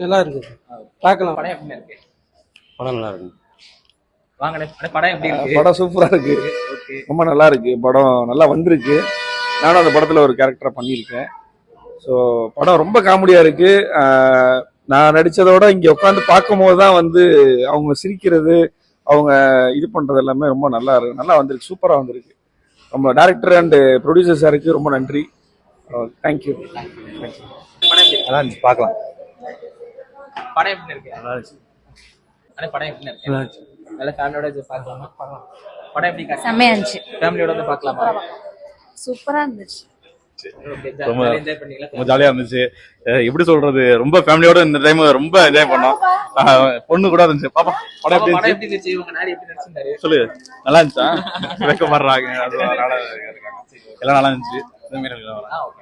நல்லா இருக்குது பார்க்கலாம். படம் எப்படி இருக்கு. படம் நல்லா இருக்கு வாங்கண்ணே. படம் எப்படி இருக்கு? படம் சூப்பரா இருக்கு. ரொம்ப நல்லா இருக்கு. படம் நல்லா வந்திருக்கு. நானும் அந்த படத்துல ஒரு கேரக்டரா பண்ணியிருக்கேன். ஸோ படம் ரொம்ப காமெடியா இருக்கு. நான் நடிச்சதோட இங்க உட்காந்து பார்க்கும்போது தான் வந்து அவங்க சிரிக்கிறது அவங்க இது பண்றது எல்லாமே ரொம்ப நல்லா இருக்கு. நல்லா வந்திருக்கு. சூப்பரா வந்திருக்கு. நம்ம டேரக்டர் அண்ட் ப்ரொடியூசர் சாருக்கு ரொம்ப நன்றி. தேங்க்யூ படம் எப்படி இருக்கு நல்லா இருந்துச்சு. பார்க்கலாம். படம் எப்படி இருக்கு? நல்லா இருந்துச்சு படம் எப்படி இருக்கு? நல்ல ஃபேமிலியோட வந்து பார்க்கலாமா? படம் எப்படி இருக்கு? செம்மையா இருந்துச்சு. ஃபேமிலியோட வந்து பார்க்கலாமா? சூப்பரா இருந்துச்சு. ஓகே ரொம்ப- ஜாலியா இருந்துச்சு. எப்படி சொல்றது? ரொம்ப ஃபேமிலியோட இந்த டைம் ரொம்ப என்ஜாய் பண்ணோம். பொண்ணு கூட இருந்துச்சு. பாப்பா படம் எப்படி இருந்துச்சு? எப்படி இருந்துச்சு? உங்க நாடி எப்படி நடிச்சிருந்தாரு? சொல்லு. நல்லா இருந்துச்சா? வெக்கப்படுறாங்க. அது நல்லா இருக்காங்க. எல்லாம் நல்லா இருந்துச்சு.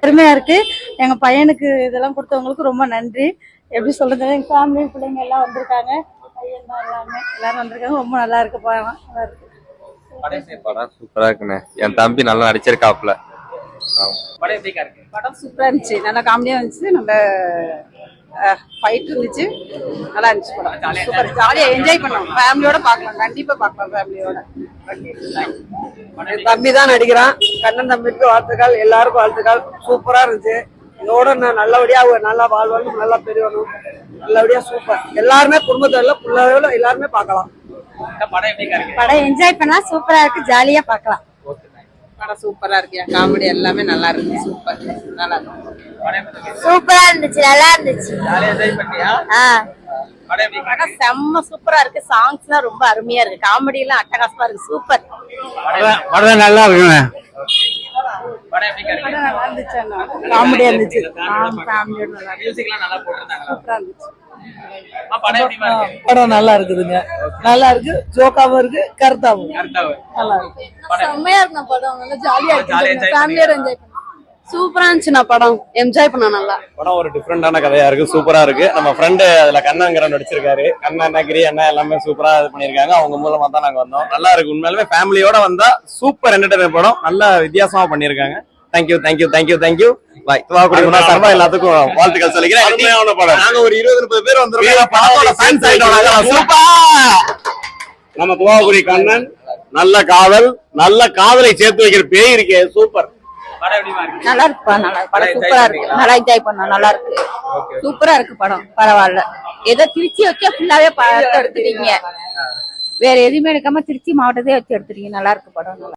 பெருமையா இருக்கு. எங்க பையனுக்கு இதெல்லாம் கொடுத்தவங்களுக்கு ரொம்ப நன்றி. எப்படி சொல்றது? எங்க ஃபேமிலி பிள்ளைங்க எல்லாம் வந்திருக்காங்க. பையன் தான் எல்லாமே எல்லாரும் வந்திருக்காங்க. ரொம்ப நல்லா இருக்கு படம் நல்லா இருக்கு. படம் சூப்பரா இருக்குண்ணே. என் தம்பி நல்லா நடிச்சிருக்காப்ல படம் சூப்பரா இருந்துச்சு. நல்லா காமெடியா இருந்துச்சு. நல்ல ஃபைட் இருந்துச்சு. நல்லா இருந்துச்சு படம். சூப்பர் ஜாலியா என்ஜாய் பண்ணோம். ஃபேமிலியோட பார்க்கலாம். கண்டிப்பா பார்க்கலாம் ஃபேமிலியோட தம்பி தான் நடிக்கிறான். கண்ணன் தம்பிக்கு வாழ்த்துக்கள். எல்லாருக்கும் வாழ்த்துக்கள். சூப்பரா இருந்துச்சு. இதோட நான் நல்லபடியா அவங்க நல்லா வாழ்வானும் நல்லா பெரியவனும். நல்லபடியா சூப்பர் எல்லாருமே குடும்பத்தோட பிள்ளைகளோட எல்லாருமே பார்க்கலாம். படம் எப்படி இருக்கு? படம் என்ஜாய் பண்ணா சூப்பரா இருக்கு. ஜாலியா பார்க்கலாம். படம் சூப்பரா இருக்கு. காமெடி எல்லாமே நல்லா இருக்கு சூப்பர். நல்லா இருக்கு. சூப்பரா இருந்துச்சு. நல்லா இருந்துச்சு. படம் செம்ம சூப்பரா இருக்கு. சாங்ஸ் எல்லாம் ரொம்ப அருமையா இருக்கு. காமெடி எல்லாம் அட்டகாசமா இருக்கு. சூப்பர். படம் நல்லா இருக்கு? நல்லா இருந்துச்சு காமெடியா இருந்துச்சு. சூப்பரா இருந்துச்சு. படம் இருக்கு? நல்லா இருக்குதுங்க. நல்லா இருக்கு. ஜோக்காவும் இருக்கு கருத்தாவும். நல்லா இருக்கு. படம் செம்மையா இருக்கு படம். நல்லா ஜாலியா ஃபேமிலியோட என்ஜாய் சூப்பரா இருந்துச்சுண்ணா படம். என்ஜாய் பண்ணோம் நல்லா. படம் ஒரு டிஃப்ரெண்டான கதையா இருக்கு. சூப்பரா இருக்கு. நம்ம ஃப்ரெண்டு அதுல கண்ணங்கிற நடிச்சிருக்காரு. கண்ணா கிரி அண்ணா எல்லாமே சூப்பரா இது பண்ணிருக்காங்க. அவங்க மூலமா தான் நாங்க வந்தோம். நல்லா இருக்கு. உண்மையாலுமே ஃபேமிலியோட வந்தா சூப்பர் என்டர்டைனர் படம். நல்லா வித்தியாசமா பண்ணிருக்காங்க. Thank you thank you thank you thank you bye Thuvakudi சார்பா எல்லாத்துக்கும் வாழ்த்துக்கள் சொல்லிக்கிறேன். நாங்க ஒரு இருபது முப்பது பேர் வந்துருக்கோம். நம்ம துவாகுடி கண்ணன் நல்ல காதல் நல்ல காதலை சேர்த்து வைக்கிற பேய் இருக்கே. சூப்பர். படம் எப்படி இருக்கு? நல்லா இருக்கு. படம் நல்லா சூப்பரா இருக்கு? நல்லா என்ஜாய் பண்ணோம். நல்லா இருக்கு. சூப்பரா இருக்கு படம். பரவாயில்ல. ஏதோ திருச்சி வச்சே ஃபுல்லாவே பார்த்து எடுத்துட்டீங்க. வேற எதுவுமே எடுக்காம திருச்சி மாவட்டத்தையே வச்சு எடுத்துட்டீங்க. நல்லா இருக்கு படம்.